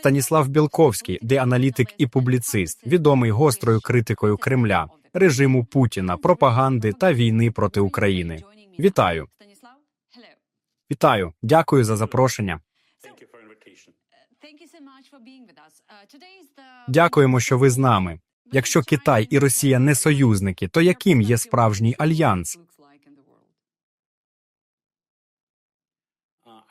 Станіслав Білковський, де аналітик і публіцист, відомий гострою критикою Кремля, режиму Путіна, пропаганди та війни проти України. Вітаю, вітаю, дякую за запрошення. Дякуємо, що ви з нами. Якщо Китай і Росія не союзники, то яким є справжній альянс?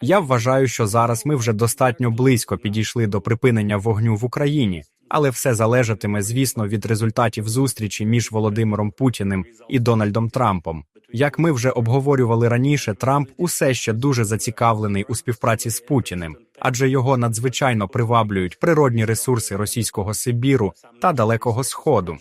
Я вважаю, що зараз ми вже достатньо близько підійшли до припинення вогню в Україні, але все залежатиме, звісно, від результатів зустрічі між Володимиром Путіним і Дональдом Трампом. Як ми вже обговорювали раніше, Трамп усе ще дуже зацікавлений у співпраці з Путіним, адже його надзвичайно приваблюють природні ресурси російського Сибіру та Далекого Сходу.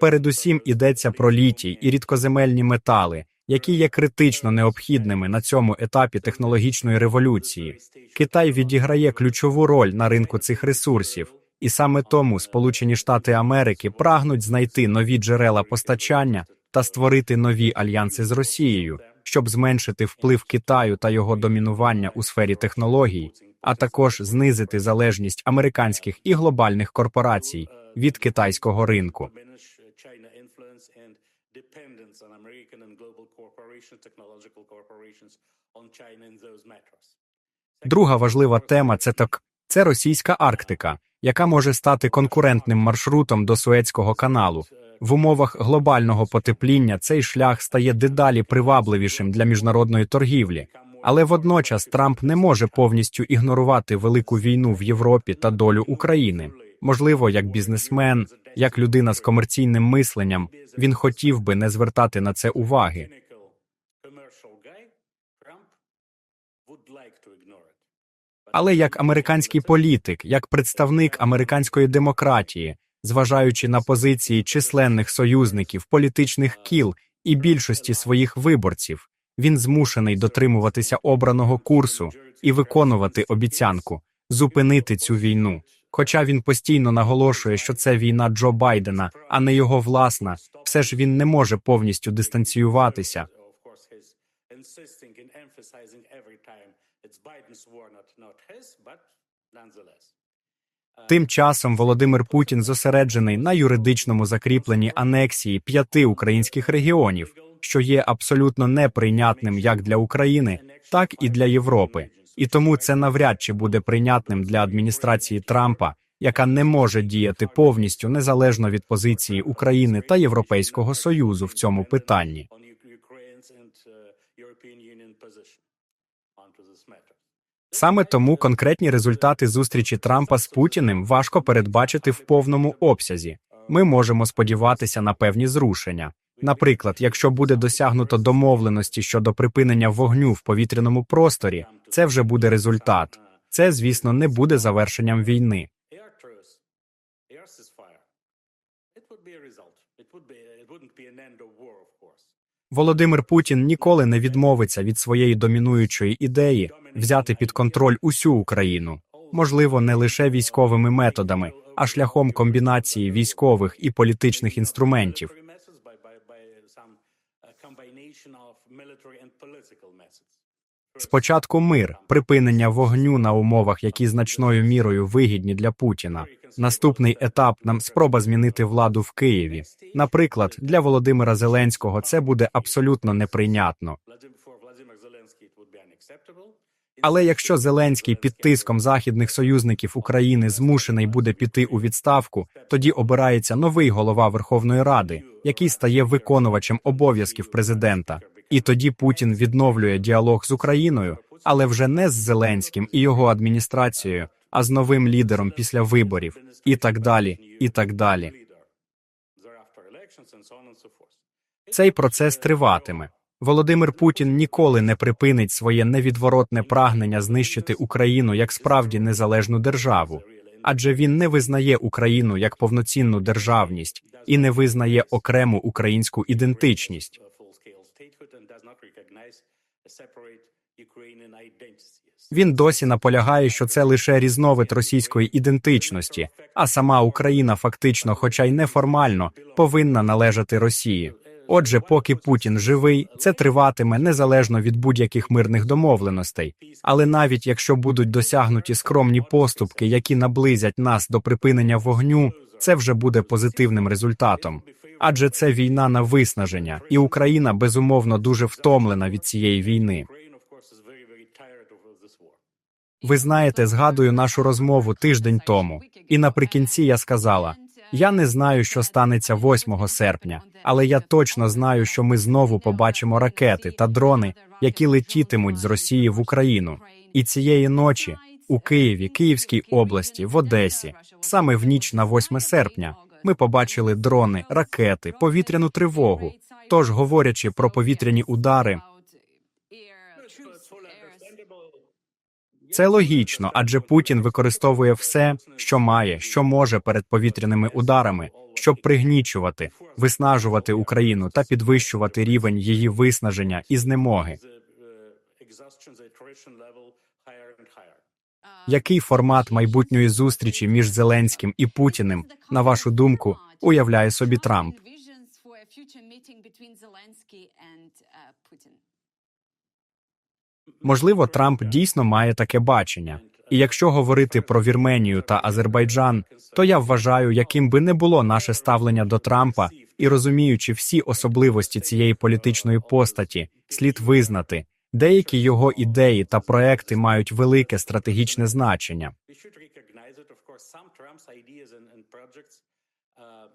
Передусім йдеться про літій і рідкоземельні метали, які є критично необхідними на цьому етапі технологічної революції. Китай відіграє ключову роль на ринку цих ресурсів, і саме тому Сполучені Штати Америки прагнуть знайти нові джерела постачання та створити нові альянси з Росією, щоб зменшити вплив Китаю та його домінування у сфері технологій, а також знизити залежність американських і глобальних корпорацій від китайського ринку. Dependence on American and global corporations, technological corporations on China in those matters. Друга важлива тема це так це російська Арктика, яка може стати конкурентним маршрутом до Суецького каналу. В умовах глобального потепління цей шлях стає дедалі привабливішим для міжнародної торгівлі. Але водночас Трамп не може повністю ігнорувати велику війну в Європі та долю України. Можливо, як бізнесмен, як людина з комерційним мисленням, він хотів би не звертати на це уваги. Але як американський політик, як представник американської демократії, зважаючи на позиції численних союзників, політичних кіл і більшості своїх виборців, він змушений дотримуватися обраного курсу і виконувати обіцянку зупинити цю війну. Хоча він постійно наголошує, що це війна Джо Байдена, а не його власна, все ж він не може повністю дистанціюватися. Тим часом Володимир Путін зосереджений на юридичному закріпленні анексії п'яти українських регіонів, що є абсолютно неприйнятним як для України, так і для Європи. І тому це навряд чи буде прийнятним для адміністрації Трампа, яка не може діяти повністю незалежно від позиції України та Європейського союзу в цьому питанні. Саме тому конкретні результати зустрічі Трампа з Путіним важко передбачити в повному обсязі. Ми можемо сподіватися на певні зрушення. Наприклад, якщо буде досягнуто домовленості щодо припинення вогню в повітряному просторі, це вже буде результат. Це, звісно, не буде завершенням війни. Володимир Путін ніколи не відмовиться від своєї домінуючої ідеї взяти під контроль усю Україну, можливо, не лише військовими методами, а шляхом комбінації військових і політичних інструментів. Combination of military and political methods. Спочатку мир, припинення вогню на умовах, які значною мірою вигідні для Путіна. Наступний етап нам спроба змінити владу в Києві. Наприклад, для Володимира Зеленського це буде абсолютно неприйнятно. Але якщо Зеленський під тиском західних союзників України змушений буде піти у відставку, тоді обирається новий голова Верховної Ради, який стає виконувачем обов'язків президента. І тоді Путін відновлює діалог з Україною, але вже не з Зеленським і його адміністрацією, а з новим лідером після виборів, і так далі, і так далі. Цей процес триватиме. Володимир Путін ніколи не припинить своє невідворотне прагнення знищити Україну як справді незалежну державу, адже він не визнає Україну як повноцінну державність і не визнає окрему українську ідентичність. Він досі наполягає, що це лише різновид російської ідентичності, а сама Україна фактично, хоча й неформально, повинна належати Росії. Отже, поки Путін живий, це триватиме незалежно від будь-яких мирних домовленостей. Але навіть якщо будуть досягнуті скромні поступки, які наблизять нас до припинення вогню, це вже буде позитивним результатом. Адже це війна на виснаження, і Україна безумовно дуже втомлена від цієї війни. Ви знаєте, згадую нашу розмову тиждень тому, і наприкінці я сказала: я не знаю, що станеться 8 серпня, але я точно знаю, що ми знову побачимо ракети та дрони, які летітимуть з Росії в Україну. І цієї ночі у Києві, Київській області, в Одесі, саме в ніч на 8 серпня, ми побачили дрони, ракети, повітряну тривогу. Тож, говорячи про повітряні удари, Це логічно, адже Путін використовує все, що має, що може перед повітряними ударами, щоб пригнічувати, виснажувати Україну та підвищувати рівень її виснаження і знемоги. Який формат майбутньої зустрічі між Зеленським і Путіним, на вашу думку, уявляє собі Трамп? Можливо, Трамп дійсно має таке бачення. І якщо говорити про Вірменію та Азербайджан, то я вважаю, яким би не було наше ставлення до Трампа, і розуміючи всі особливості цієї політичної постаті, слід визнати, деякі його ідеї та проекти мають велике стратегічне значення. Uh.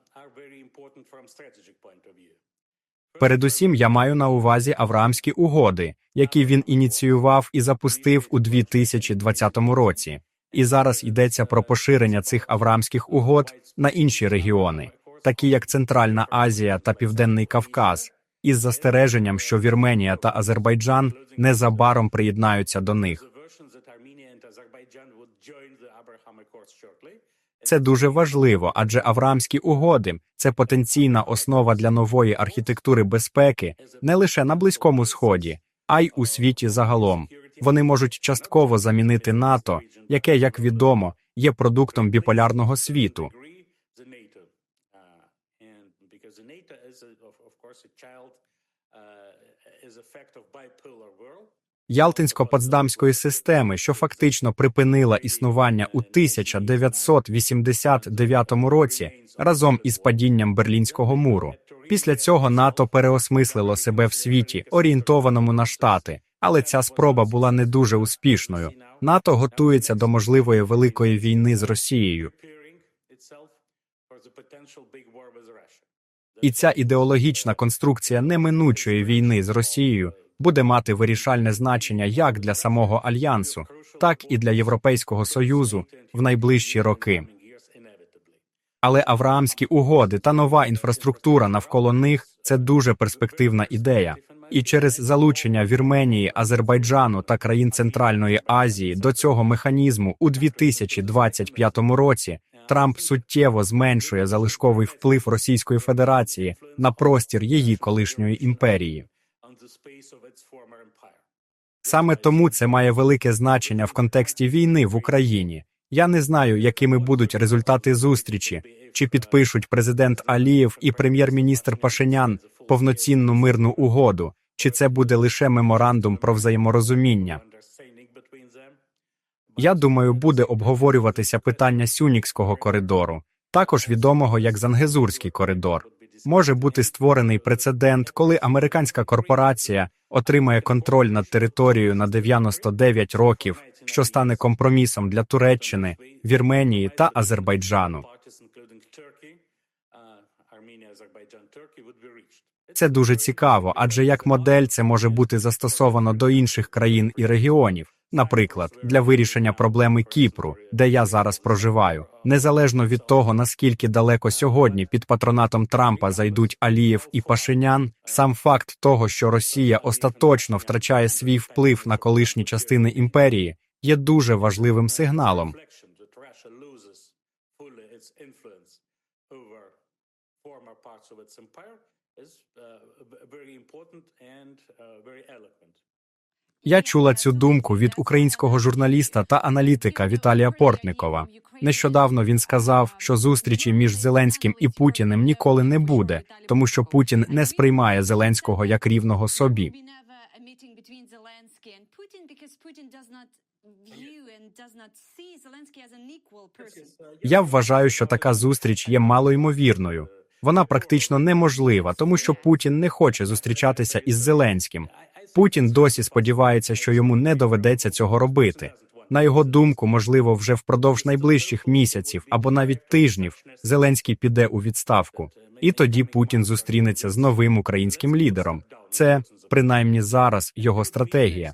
Передусім, я маю на увазі Авраамські угоди, які він ініціював і запустив у 2020 році. І зараз йдеться про поширення цих Авраамських угод на інші регіони, такі як Центральна Азія та Південний Кавказ, із застереженням, що Вірменія та Азербайджан незабаром приєднаються до них. Це дуже важливо, адже Авраамські угоди це потенційна основа для нової архітектури безпеки не лише на Близькому Сході, а й у світі загалом. Вони можуть частково замінити НАТО, яке, як відомо, є продуктом біполярного світу. Agree the NATO, uh, and because the NATO is, a, of, of course, a child, uh, is effect of bipolar world. Ялтинсько-Потсдамської системи, що фактично припинила існування у 1989 році разом із падінням Берлінського муру. Після цього НАТО переосмислило себе в світі, орієнтованому на штати, але ця спроба була не дуже успішною. НАТО готується до можливої великої війни з Росією. І ця ідеологічна конструкція неминучої війни з Росією буде мати вирішальне значення як для самого альянсу, так і для Європейського союзу в найближчі роки. Але Авраамські угоди та нова інфраструктура навколо них це дуже перспективна ідея. І через залучення Вірменії, Азербайджану та країн Центральної Азії до цього механізму у 2025 році Трамп суттєво зменшує залишковий вплив Російської Федерації на простір її колишньої імперії. Саме тому це має велике значення в контексті війни в Україні. Я не знаю, якими будуть результати зустрічі, чи підпишуть президент Алієв і прем'єр-міністр Пашинян повноцінну мирну угоду, чи це буде лише меморандум про взаєморозуміння. Я думаю, буде обговорюватися питання Сюнікського коридору, також відомого як Зангезурський коридор. Може бути створений прецедент, коли американська корпорація отримає контроль над територією на 99 років, що стане компромісом для Туреччини, Вірменії та Азербайджану. Це дуже цікаво, адже як модель це може бути застосовано до інших країн і регіонів, наприклад, для вирішення проблеми Кіпру, де я зараз проживаю, незалежно від того наскільки далеко сьогодні під патронатом Трампа зайдуть Алієв і Пашинян, сам факт того, що Росія остаточно втрачає свій вплив на колишні частини імперії, є дуже важливим сигналом. Is uh, very important and uh, very eloquent. Я чула цю думку від українського журналіста та аналітика Віталія Портникова. Нещодавно він сказав, що зустрічі між Зеленським і Путіним ніколи не буде, тому що Путін не сприймає Зеленського як рівного собі. Я вважаю, що така зустріч є малоймовірною. Вона практично неможлива, тому що Путін не хоче зустрічатися із Зеленським. Путін досі сподівається, що йому не доведеться цього робити. На його думку, можливо, вже впродовж найближчих місяців або навіть тижнів Зеленський піде у відставку, і тоді Путін зустрінеться з новим українським лідером. Це принаймні зараз його стратегія.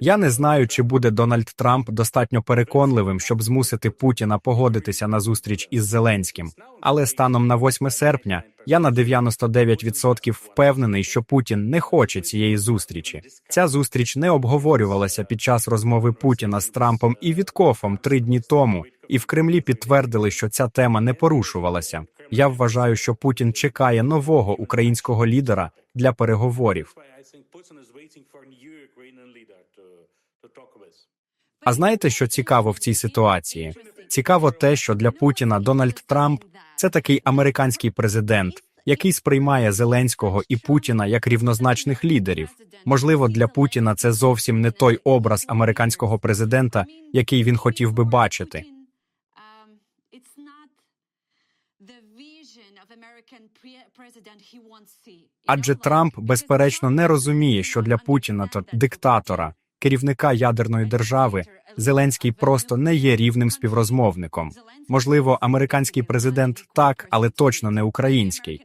Я не знаю, чи буде Дональд Трамп достатньо переконливим, щоб змусити Путіна погодитися на зустріч із Зеленським. Але станом на 8 серпня я на 99% впевнений, що Путін не хоче цієї зустрічі. Ця зустріч не обговорювалася під час розмови Путіна з Трампом і Віткофом три дні тому, і в Кремлі підтвердили, що ця тема не порушувалася. Я вважаю, що Путін чекає нового українського лідера для переговорів. А знаєте, що цікаво в цій ситуації? Цікаво те, що для Путіна Дональд Трамп це такий американський президент, який сприймає Зеленського і Путіна як рівнозначних лідерів. Можливо, для Путіна це зовсім не той образ американського президента, який він хотів би бачити. Адже Трамп, безперечно, не розуміє, що для Путіна та диктатора, керівника ядерної держави, Зеленський просто не є рівним співрозмовником. Можливо, американський президент так, але точно не український.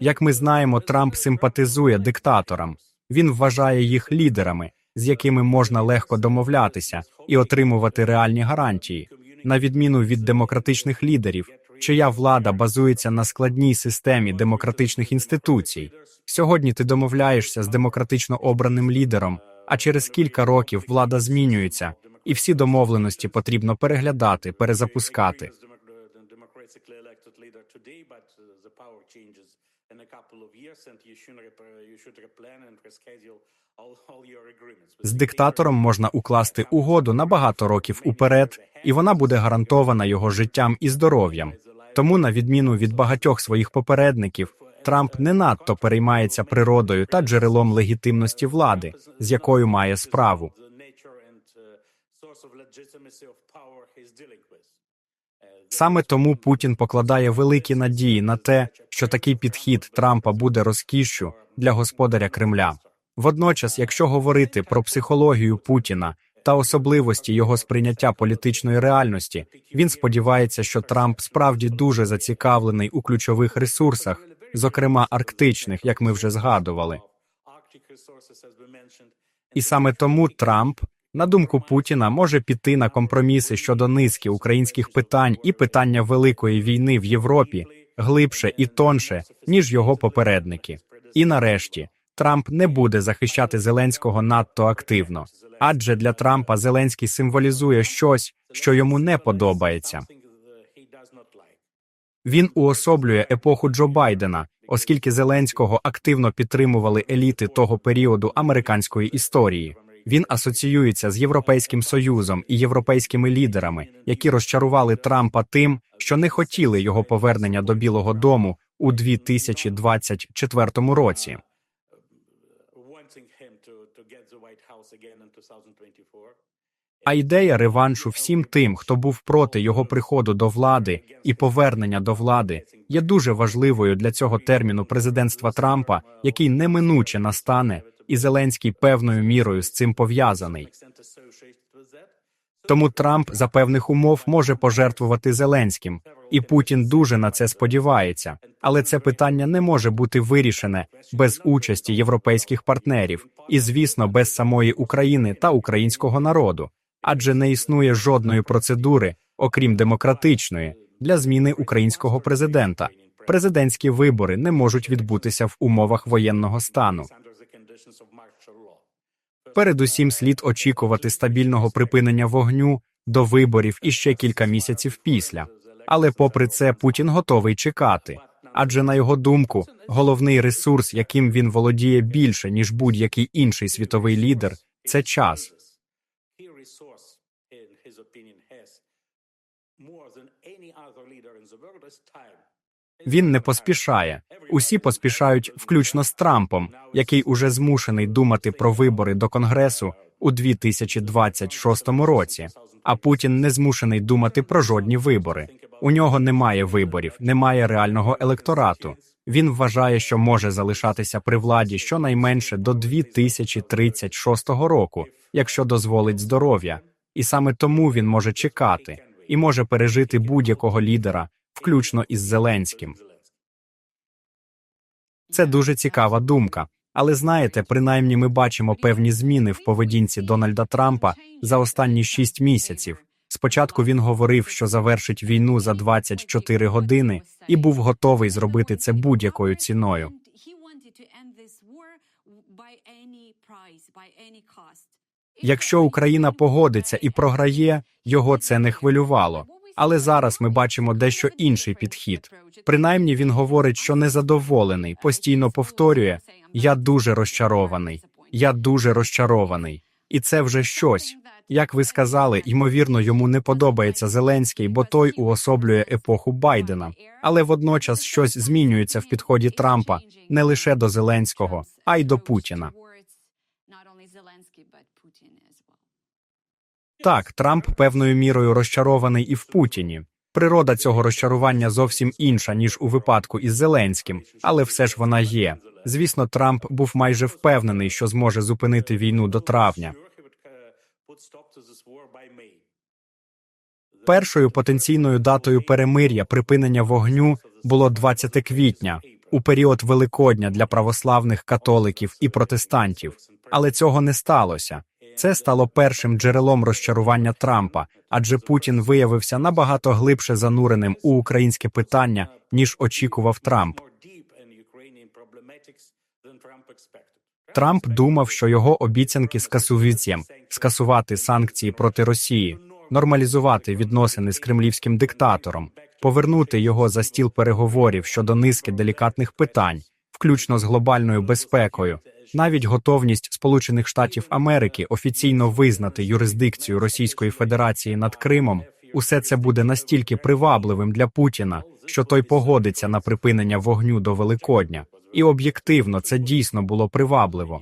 Як ми знаємо, Трамп симпатизує диктаторам. Він вважає їх лідерами, з якими можна легко домовлятися і отримувати реальні гарантії, на відміну від демократичних лідерів, чия влада базується на складній системі демократичних інституцій. Сьогодні ти домовляєшся з демократично обраним лідером, а через кілька років влада змінюється, і всі домовленості потрібно переглядати, перезапускати. З диктатором можна укласти угоду на багато років уперед, і вона буде гарантована його життям і здоров'ям. Тому, на відміну від багатьох своїх попередників, Трамп не надто переймається природою та джерелом легітимності влади, з якою має справу. Саме тому Путін покладає великі надії на те, що такий підхід Трампа буде розкішшю для господаря Кремля. Водночас, якщо говорити про психологію Путіна та особливості його сприйняття політичної реальності, він сподівається, що Трамп справді дуже зацікавлений у ключових ресурсах, зокрема арктичних, як ми вже згадували. І саме тому Трамп, на думку Путіна, може піти на компроміси щодо низки українських питань і питання великої війни в Європі глибше і тонше, ніж його попередники. І нарешті Трамп не буде захищати Зеленського надто активно, адже для Трампа Зеленський символізує щось, що йому не подобається. Він уособлює епоху Джо Байдена, оскільки Зеленського активно підтримували еліти того періоду американської історії. Він асоціюється з Європейським Союзом і європейськими лідерами, які розчарували Трампа тим, що не хотіли його повернення до Білого Дому у 2024 році. А ідея реваншу всім тим, хто був проти його приходу до влади і повернення до влади, є дуже важливою для цього терміну президентства Трампа, який неминуче настане, і Зеленський певною мірою з цим пов'язаний. Тому Трамп за певних умов може пожертвувати Зеленським, і Путін дуже на це сподівається. Але це питання не може бути вирішене без участі європейських партнерів і, звісно, без самої України та українського народу, адже не існує жодної процедури, окрім демократичної, для зміни українського президента. Президентські вибори не можуть відбутися в умовах воєнного стану. Передусім слід очікувати стабільного припинення вогню до виборів і ще кілька місяців після. Але, попри це, Путін готовий чекати. Адже на його думку, головний ресурс, яким він володіє більше ніж будь-який інший світовий лідер, це час. More than any. Він не поспішає. Усі поспішають, включно з Трампом, який уже змушений думати про вибори до Конгресу у 2026 році. А Путін не змушений думати про жодні вибори. У нього немає виборів, немає реального електорату. Він вважає, що може залишатися при владі щонайменше до 2036 року, якщо дозволить здоров'я, і саме тому він може чекати і може пережити будь-якого лідера, включно із Зеленським. Це дуже цікава думка. Але знаєте, принаймні ми бачимо певні зміни в поведінці Дональда Трампа за останні шість місяців. Спочатку він говорив, що завершить війну за 24 години, і був готовий зробити це будь-якою ціною. Якщо Україна погодиться і програє, його це не хвилювало. Але зараз ми бачимо дещо інший підхід. Принаймні він говорить, що незадоволений, постійно повторює: я дуже розчарований, я дуже розчарований, і це вже щось. Як ви сказали, ймовірно, йому не подобається Зеленський, бо той уособлює епоху Байдена. Але водночас щось змінюється в підході Трампа не лише до Зеленського, а й до Путіна. Так, Трамп певною мірою розчарований і в Путіні. Природа цього розчарування зовсім інша ніж у випадку із Зеленським, але все ж вона є. Звісно, Трамп був майже впевнений, що зможе зупинити війну до травня. Першою потенційною датою перемир'я припинення вогню було 20 квітня, у період Великодня для православних католиків і протестантів. Але цього не сталося. Це стало першим джерелом розчарування Трампа, адже Путін виявився набагато глибше зануреним у українське питання, ніж очікував Трамп. Трамп думав, що його обіцянки скасуються, скасувати санкції проти Росії, нормалізувати відносини з кремлівським диктатором, повернути його за стіл переговорів щодо низки делікатних питань, включно з глобальною безпекою, навіть готовність Сполучених Штатів Америки офіційно визнати юрисдикцію Російської Федерації над Кримом. Усе це буде настільки привабливим для Путіна, що той погодиться на припинення вогню до Великодня. І об'єктивно це дійсно було привабливо.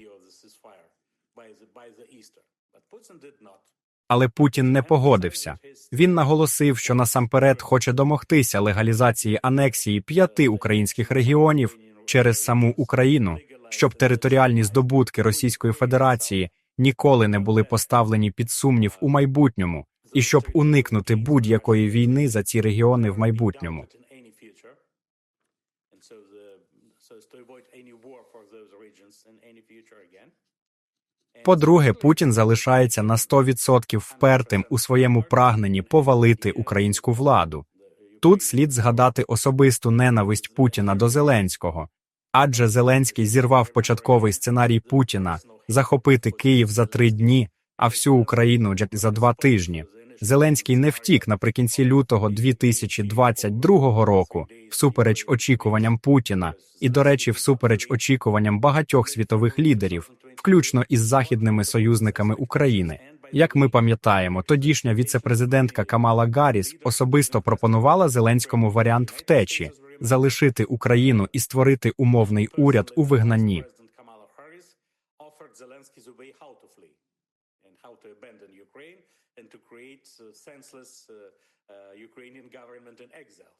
Але Путін не погодився. Він наголосив, що насамперед хоче домогтися легалізації анексії п'яти українських регіонів через саму Україну, щоб територіальні здобутки Російської Федерації ніколи не були поставлені під сумнів у майбутньому, і щоб уникнути будь-якої війни за ці регіони в майбутньому. По-друге, Путін залишається на 100% впертим у своєму прагненні повалити українську владу. Тут слід згадати особисту ненависть Путіна до Зеленського, адже Зеленський зірвав початковий сценарій Путіна захопити Київ за три дні, а всю Україну за два тижні. Зеленський не втік наприкінці лютого 2022 року, всупереч очікуванням Путіна, і, до речі, всупереч очікуванням багатьох світових лідерів, включно із західними союзниками України. Як ми пам'ятаємо, тодішня віцепрезидентка Камала Гарріс особисто пропонувала Зеленському варіант втечі залишити Україну і створити умовний уряд у вигнанні.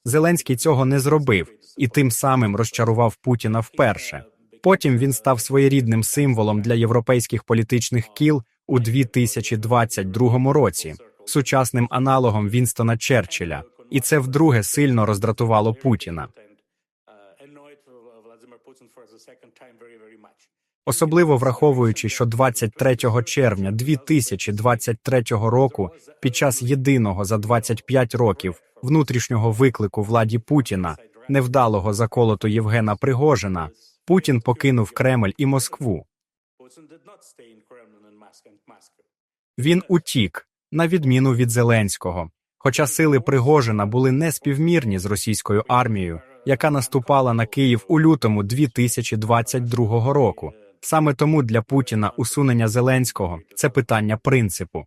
Зеленський цього не зробив і тим самим розчарував Путіна вперше. Потім він став своєрідним символом для європейських політичних кіл у 2022 році, сучасним аналогом Вінстона Черчилля, і це вдруге сильно роздратувало Путіна. Особливо враховуючи, що 23 червня 2023 року, під час єдиного за 25 років внутрішнього виклику владі Путіна, невдалого заколоту Євгена Пригожина, Путін покинув Кремль і Москву. Він утік, на відміну від Зеленського. Хоча сили Пригожина були неспівмірні з російською армією, яка наступала на Київ у лютому 2022 року. Саме тому для Путіна усунення Зеленського це питання принципу.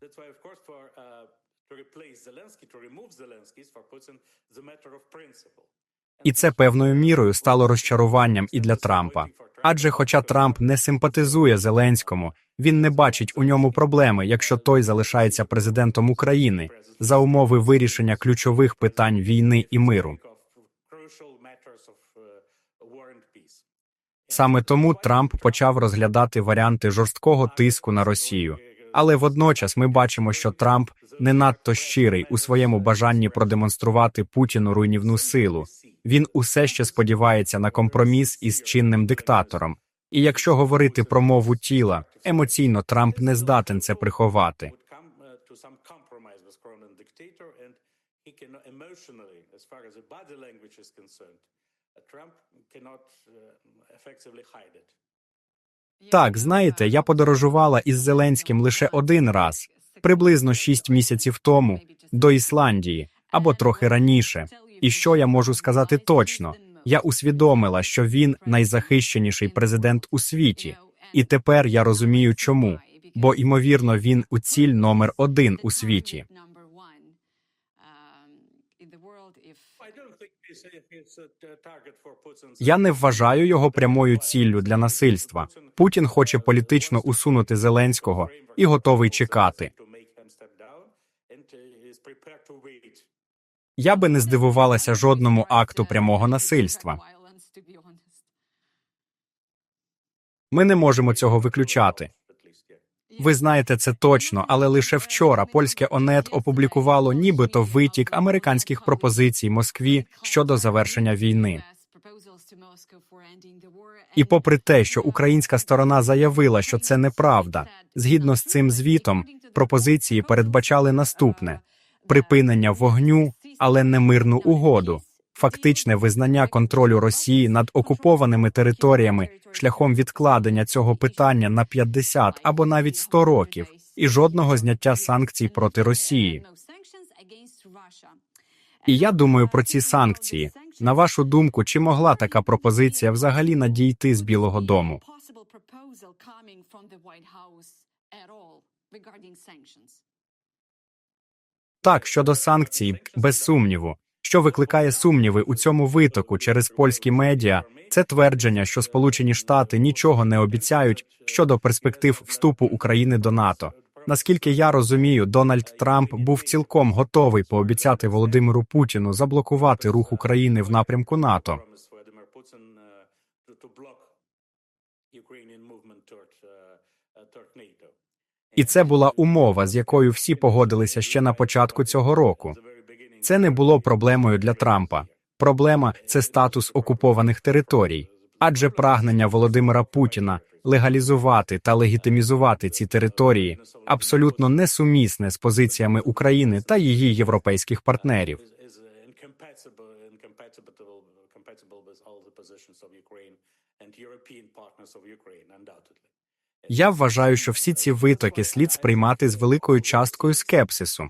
І це певною мірою стало розчаруванням і для Трампа. Адже, хоча Трамп не симпатизує Зеленському, він не бачить у ньому проблеми, якщо той залишається президентом України за умови вирішення ключових питань війни і миру. Саме тому Трамп почав розглядати варіанти жорсткого тиску на Росію. Але водночас ми бачимо, що Трамп не надто щирий у своєму бажанні продемонструвати Путіну руйнівну силу. Він усе ще сподівається на компроміс із чинним диктатором. І якщо говорити про мову тіла, емоційно Трамп не здатен це приховати. Так, знаєте, я подорожувала із Зеленським лише один раз, приблизно шість місяців тому, до Ісландії або трохи раніше. І що я можу сказати точно? Я усвідомила, що він найзахищеніший президент у світі, і тепер я розумію, чому. Бо ймовірно, він у ціль номер один у світі. Я не вважаю його прямою ціллю для насильства. Путін хоче політично усунути Зеленського і готовий чекати. Я би не здивувалася жодному акту прямого насильства. Ми не можемо цього виключати. Ви знаєте це точно, але лише вчора польське ОНЕТ опублікувало нібито витік американських пропозицій Москві щодо завершення війни. І попри те, що українська сторона заявила, що це неправда, згідно з цим звітом, пропозиції передбачали наступне: припинення вогню, але не мирну угоду, фактичне визнання контролю Росії над окупованими територіями шляхом відкладення цього питання на 50 або навіть 100 років, і жодного зняття санкцій проти Росії. І я думаю про ці санкції. На вашу думку, чи могла така пропозиція взагалі надійти з Білого Дому? Так, щодо санкцій, без сумніву. Що викликає сумніви у цьому витоку через польські медіа, це твердження, що Сполучені Штати нічого не обіцяють щодо перспектив вступу України до НАТО. Наскільки я розумію, Дональд Трамп був цілком готовий пообіцяти Володимиру Путіну заблокувати рух України в напрямку НАТО. Block Ukrainian movement toward, uh, uh, toward NATO. І це була умова, з якою всі погодилися ще на початку цього року. Це не було проблемою для Трампа. Проблема це статус окупованих територій, адже прагнення Володимира Путіна легалізувати та легітимізувати ці території абсолютно несумісне з позиціями України та її європейських партнерів. Ukraine and European partners of Ukraine, undoubtedly. Я вважаю, що всі ці витоки слід сприймати з великою часткою скепсису.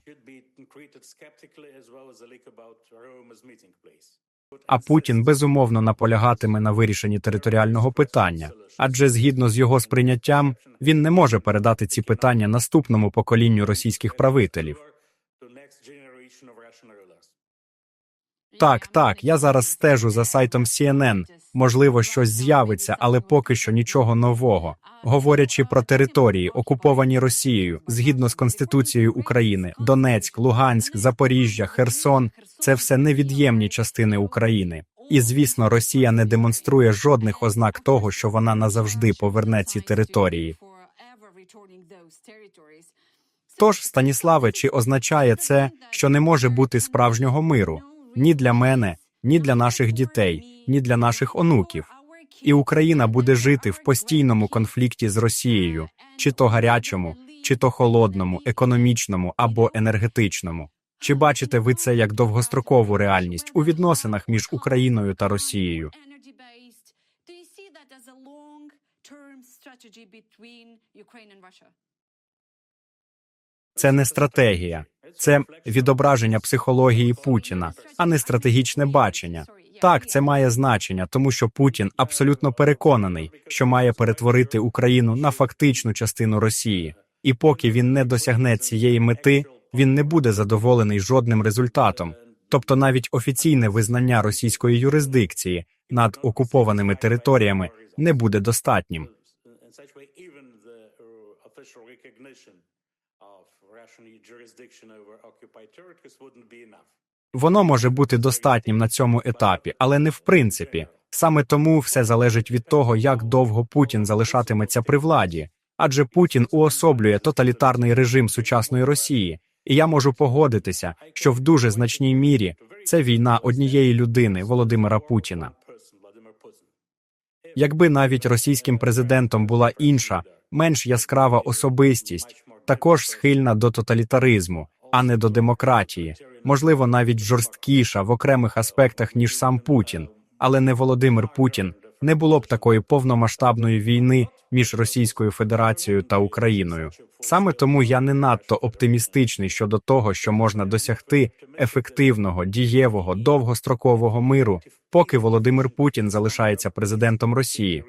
А Путін безумовно наполягатиме на вирішенні територіального питання, адже згідно з його сприйняттям він не може передати ці питання наступному поколінню російських правителів. Так, так, я зараз стежу за сайтом CNN. Можливо, щось з'явиться, але поки що нічого нового. Говорячи про території, окуповані Росією, згідно з Конституцією України, Донецьк, Луганськ, Запоріжжя, Херсон це все невід'ємні частини України. І звісно, Росія не демонструє жодних ознак того, що вона назавжди поверне ці території. Тож, Станіславе, чи означає це, що не може бути справжнього миру ні для мене, ні для наших дітей, ні для наших онуків? І Україна буде жити в постійному конфлікті з Росією, чи то гарячому, чи то холодному, економічному або енергетичному. Чи бачите ви це як довгострокову реальність у відносинах між Україною та Росією? strategy between Ukraine and Russia? Це не стратегія, це відображення психології Путіна, а не стратегічне бачення. Так, це має значення, тому що Путін абсолютно переконаний, що має перетворити Україну на фактичну частину Росії. І поки він не досягне цієї мети, він не буде задоволений жодним результатом. Тобто навіть офіційне визнання російської юрисдикції над окупованими територіями не буде достатнім. Воно може бути достатнім на цьому етапі, але не в принципі. Саме тому все залежить від того, як довго Путін залишатиметься при владі, адже Путін уособлює тоталітарний режим сучасної Росії, і я можу погодитися, що в дуже значній мірі це війна однієї людини Володимира Путіна. Якби навіть російським президентом була інша, менш яскрава особистість, також схильна до тоталітаризму, а не до демократії, можливо, навіть жорсткіша в окремих аспектах ніж сам Путін, але не Володимир Путін, не було б такої повномасштабної війни між Російською Федерацією та Україною. Саме тому я не надто оптимістичний щодо того, що можна досягти ефективного, дієвого, довгострокового миру, поки Володимир Путін залишається президентом Росії.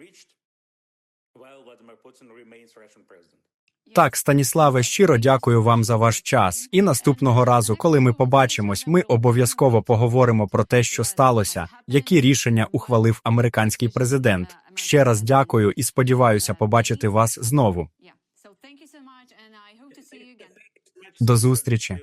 Так, Станіславе, щиро дякую вам за ваш час. І наступного разу, коли ми побачимось, ми обов'язково поговоримо про те, що сталося, які рішення ухвалив американський президент. Ще раз дякую і сподіваюся побачити вас знову. До зустрічі.